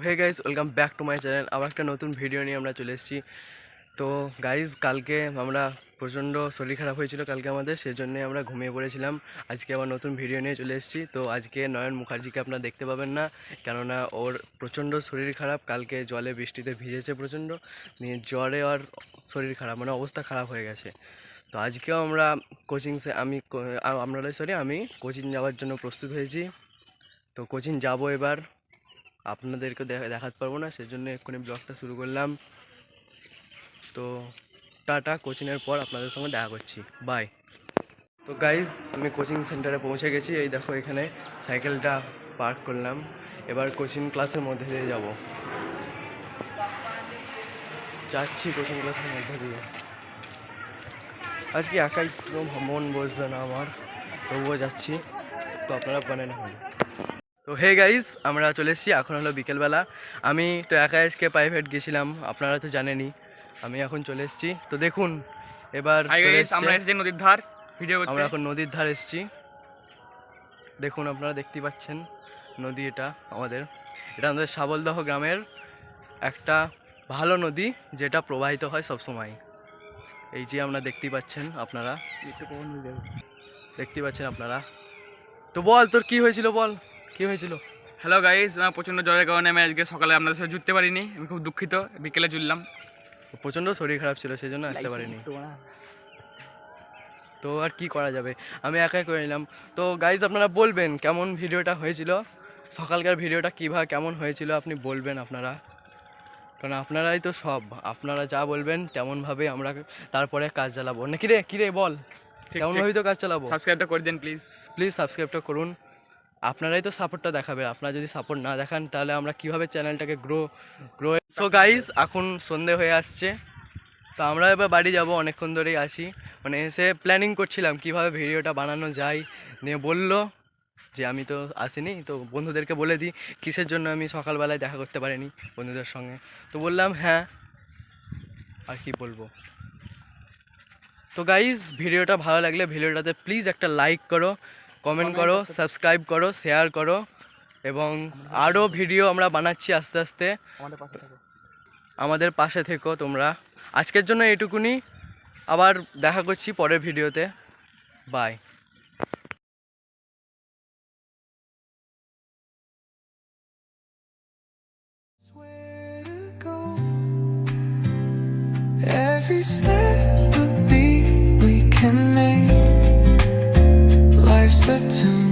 Hey guys welcome back to my channel. আবার একটা নতুন ভিডিও নিয়ে আমরা চলে এসেছি। তো গাইজ কালকে আমরা প্রচণ্ড শরীর খারাপ হয়েছিল কালকে আমাদের সেই জন্যে আমরা ঘুমিয়ে পড়েছিলাম। আজকে আবার নতুন ভিডিও নিয়ে চলে এসেছি। তো আজকে নয়ন মুখার্জিকে আপনারা দেখতে পাবেন না, কেননা ওর প্রচণ্ড শরীর খারাপ। কালকে জলে বৃষ্টিতে ভিজেছে প্রচণ্ড, নিয়ে জ্বরে আর শরীর খারাপ মানে অবস্থা খারাপ হয়ে গেছে। তো আজকেও আমরা কোচিং আমি কো- আ- আমরা সরি আমি কোচিং যাওয়ার জন্য প্রস্তুত হয়েছি। তো কোচিং যাব এবার। আপনাদেরকে দেখা দেখাতে পারব না, সেজন্য এক্ষুনি ব্লগটা শুরু করলাম। তো টাটা, কোচিংয়ের পর আপনাদের সঙ্গে দেখা করছি। বাই তো গাইজ আমি কোচিং সেন্টারে পৌঁছে গেছি। এই দেখো এখানে সাইকেলটা পার্ক করলাম। এবার কোচিং ক্লাসের মধ্যে দিয়ে যাব। যাচ্ছি কোচিং ক্লাসের মধ্যে দিয়ে। আজকে একাই মন বসবে না আমার, তবুও যাচ্ছি। তো আপনারা বানান হন তো হে গাইজ আমরা চলে এসেছি। এখন হলো বিকেলবেলা। আমি তো একা আজকে প্রাইভেট গেছিলাম আপনারা তো জানেনই। আমি এখন চলে এসেছি। তো দেখুন এবার। আমরা এসেছি নদীর ধার ভিডিও আমরা এখন নদীর ধার এসেছি। দেখুন আপনারা দেখতে পাচ্ছেন নদী এটা আমাদের। এটা আমাদের সাবলদহ গ্রামের একটা ভালো নদী যেটা প্রবাহিত হয় সব সময় এই যে আমরা দেখতে পাচ্ছেন আপনারা। দেখতে পাচ্ছেন আপনারা। তো বল তোর কি হয়েছিল বল? কি হয়েছিল? হ্যালো গাইস আমার প্রচণ্ড জ্বরের কারণে আমি আজকে সকালে আপনাদের সাথে জুটতে পারিনি। আমি খুব দুঃখিত। বিকেলে জুড়লাম। প্রচণ্ড শরীর খারাপ ছিল সেই জন্য আসতে পারিনি। তো আর কি করা যাবে? আমি একাই করে নিলাম। তো গাইজ আপনারা বলবেন কেমন ভিডিওটা হয়েছিল? সকালকার ভিডিওটা কীভাবে কেমন হয়েছিল? আপনি বলবেন আপনারা। কারণ আপনারাই তো সব। আপনারা যা বলবেন তেমনভাবে আমরা তারপরে কাজ চালাবো। নাকি রে? কী রে? বল। ঠিক, কেমনভাবেই তো কাজ চালাবো। সাবস্ক্রাইবটা করে দিন প্লিজ প্লিজ সাবস্ক্রাইবটা করুন। আপনারাই তো সাপোর্টটা দেখাবে আপনারা যদি সাপোর্ট না দেখান, তাহলে আমরা কীভাবে চ্যানেলটাকে গ্রো গ্রো সো গাইজ এখন সন্ধে হয়ে আসছে। তো আমরা এবার বাড়ি যাব, অনেকক্ষণ ধরেই আছি। মানে এসে প্ল্যানিং করছিলাম কীভাবে ভিডিওটা বানানো যায়। নিয়ে বলল যে, আমি তো আসিনি। তো বন্ধুদেরকে বলে দিই, কিসের জন্য আমি সকালবেলায় দেখা করতে পারিনি বন্ধুদের সঙ্গে? তো বললাম হ্যাঁ। আর কি বলব? তো গাইজ ভিডিওটা ভালো লাগলে ভিডিওটাতে প্লিজ একটা লাইক করো। কমেন্ট করো সাবস্ক্রাইব করো শেয়ার করো এবং আরও ভিডিও আমরা বানাচ্ছি আস্তে আস্তে। আমাদের পাশে থাকো। আমাদের পাশে থেকো তোমরা। আজকের জন্য এটুকুনি আবার দেখা করছি পরের ভিডিওতে bye. Every step a beat we can make. said to me